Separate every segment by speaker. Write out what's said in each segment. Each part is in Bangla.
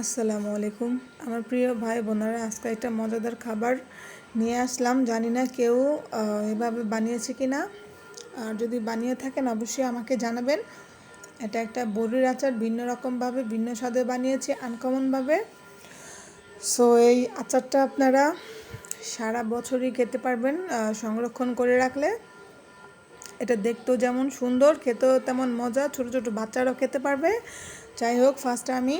Speaker 1: আসসালামু আলাইকুম। আমার প্রিয় ভাই বোনেরা, আজকে একটা মজাদার খাবার নিয়ে আসলাম। জানি না কেউ এভাবে বানিয়েছে কি না আর যদি বানিয়ে থাকেন, অবশ্যই আমাকে জানাবেন। এটা একটা বড়ির আচার, ভিন্ন রকমভাবে, ভিন্ন স্বাদে বানিয়েছি, আনকমনভাবে। সো এই আচারটা আপনারা সারা বছরই খেতে পারবেন সংরক্ষণ করে রাখলে। এটা দেখতেও যেমন সুন্দর, খেতেও তেমন মজা, ছোট ছোট বাচ্চারাও খেতে পারবে। যাই হোক ফার্স্টে আমি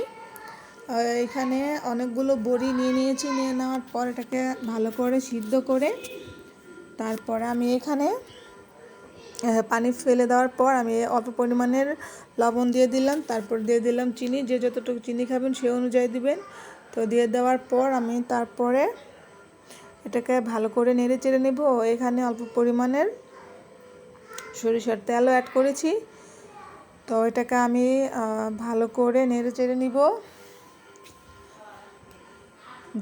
Speaker 1: এখানে অনেকগুলো বড়ি নিয়ে নিয়েছি, নিয়ে নেওয়ার পর এটাকে ভালো করে সিদ্ধ করে তারপরে আমি এখানে পানি ফেলে দেওয়ার পর আমি অল্প পরিমাণের লবণ দিয়ে দিলাম, তারপর দিয়ে দিলাম চিনি, যে যতটুকু চিনি খাবেন সে অনুযায়ী দিবেন। তো দিয়ে দেওয়ার পর আমি তারপরে এটাকে ভালো করে নেড়ে চেড়ে নেব। এখানে অল্প পরিমাণের সরিষার তেলও অ্যাড করেছি। তো এটাকে আমি ভালো করে নেড়ে চেড়ে নিব।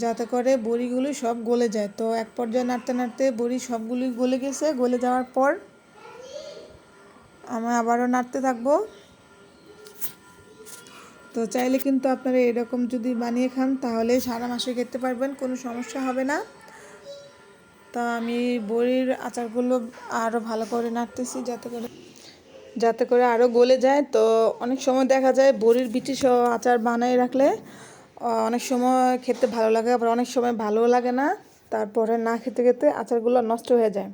Speaker 1: যাতে করে বড়িগুলো সব গলে যায়। তো এক পর্যায়ে নাড়তে নাড়তে বড়ি সবগুলি গলে গেছে। গলে যাওয়ার পর আমি আবারও নাড়তে থাকব। তো চাইলে কিন্তু আপনারা এরকম যদি বানিয়ে খান, তাহলে সারা মাসে খেতে পারবেন, কোনো সমস্যা হবে না। তা আমি বড়ির আচারগুলো আরও ভালো করে নাড়তেছি যাতে করে যাতে করে আরও গলে যায়। তো অনেক সময় দেখা যায় বড়ির বিচি সহ আচার বানিয়ে রাখলে অনেক সময় খেতে ভালো লাগে, আবার অনেক সময় ভালোও লাগে না। তারপরে না খেতে খেতে আচারগুলো নষ্ট হয়ে যায়।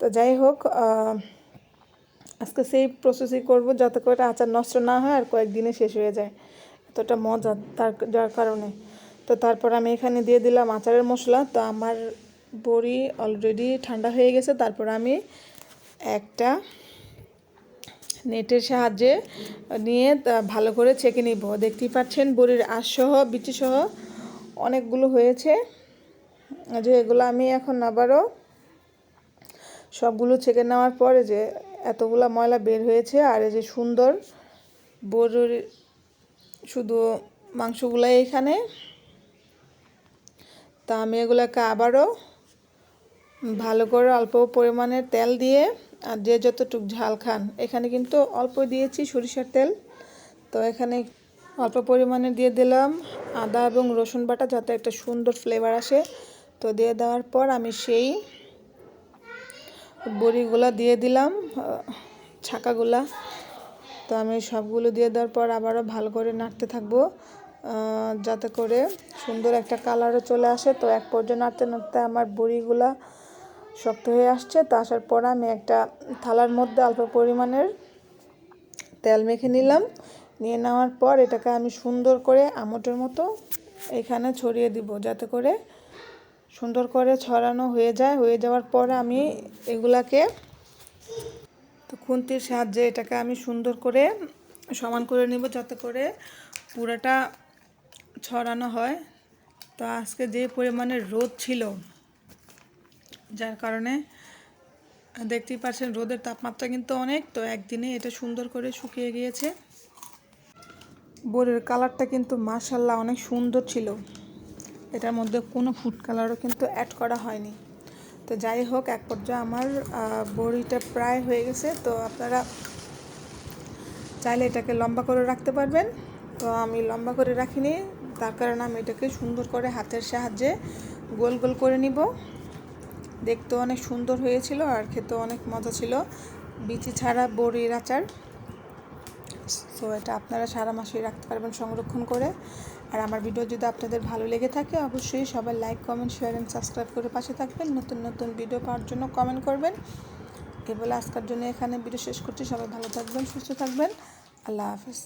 Speaker 1: তো যাই হোক আজকে সেই প্রসেসই করব যাতে করে আচার নষ্ট না হয় আর কয়েকদিনে শেষ হয়ে যায়। এতটা মজা তার যার কারণে। তো তারপর আমি এখানে দিয়ে দিলাম আচারের মশলা। তো আমার বড়ি অলরেডি ঠান্ডা হয়ে গেছে। তারপর আমি একটা নেটের সাহায্যে নিয়ে ভালো করে ছেঁকে নিব। দেখতেই পাচ্ছেন বড়ির আঁশসহ বিচিসহ অনেকগুলো হয়েছে। যে এগুলো আমি এখন আবারও সবগুলো ছেঁকে নেওয়ার পরে যে এতগুলো ময়লা বের হয়েছে আর এই যে সুন্দর বড়ির শুধু মাংসগুলাই এখানে। তা আমি এগুলোকে আবারও ভালো করে অল্প পরিমাণের তেল দিয়ে আর যে যতটুক ঝাল খান, এখানে কিন্তু অল্প দিয়েছি সরিষার তেল। তো এখানে অল্প পরিমাণে দিয়ে দিলাম আদা এবং রসুন বাটা যাতে একটা সুন্দর ফ্লেভার আসে। তো দিয়ে দেওয়ার পর আমি সেই বড়িগুলা দিয়ে দিলাম ছাকাগুলা। তো আমি সবগুলো দিয়ে দেওয়ার পর আবারও ভালো করে নাড়তে থাকব যাতে করে সুন্দর একটা কালারও চলে আসে। তো এক পর্যায়ে নাড়তে নাড়তে আমার বড়িগুলা শক্ত হয়ে আসছে। তা আসার পর আমি একটা থালার মধ্যে অল্প পরিমাণের তেল মেখে নিলাম। নিয়ে নেওয়ার পর এটাকে আমি সুন্দর করে আমটের মতো এখানে ছড়িয়ে দিব, যাতে করে সুন্দর করে ছড়ানো হয়ে যায়। হয়ে যাওয়ার পরে আমি এগুলাকে তো খুন্তির সাহায্যে এটাকে আমি সুন্দর করে সমান করে নেব, যাতে করে পুরাটা ছড়ানো হয়। তো আজকে যে পরিমাণে রোদ ছিল যার কারণে দেখতেই পাচ্ছেন রোদের তাপমাত্রা কিন্তু অনেক। তো একদিনে এটা সুন্দর করে শুকিয়ে গিয়েছে। বোরের কালারটা কিন্তু মার্শাল্লাহ অনেক সুন্দর ছিল। এটার মধ্যে কোনো ফুড কালারও কিন্তু অ্যাড করা হয়নি। তো যাই হোক, এক পর্যায়ে আমার বড়িটা প্রায় হয়ে গেছে। তো আপনারা চাইলে এটাকে লম্বা করে রাখতে পারবেন। তো আমি লম্বা করে রাখিনি। তার কারণে আমি এটাকে সুন্দর করে হাতের সাহায্যে গোল গোল করে নিব। দেখতেও অনেক সুন্দর হয়েছিল আর খেতেও অনেক মজা ছিল। বিচি ছাড়া বড়ির আচার। সো এটা আপনারা সারা মাসেই রাখতে পারবেন সংরক্ষণ করে। আর আমার ভিডিও যদি আপনাদের ভালো লেগে থাকে, অবশ্যই সবাই like comment share and subscribe করে পাশে থাকবেন। নতুন নতুন ভিডিও পাওয়ার জন্য কমেন্ট করবেন। এ বলে আজকের জন্য এখানে ভিডিও শেষ করছি। সবাই ভালো থাকবেন, সুস্থ থাকবেন। আল্লাহ হাফিজ।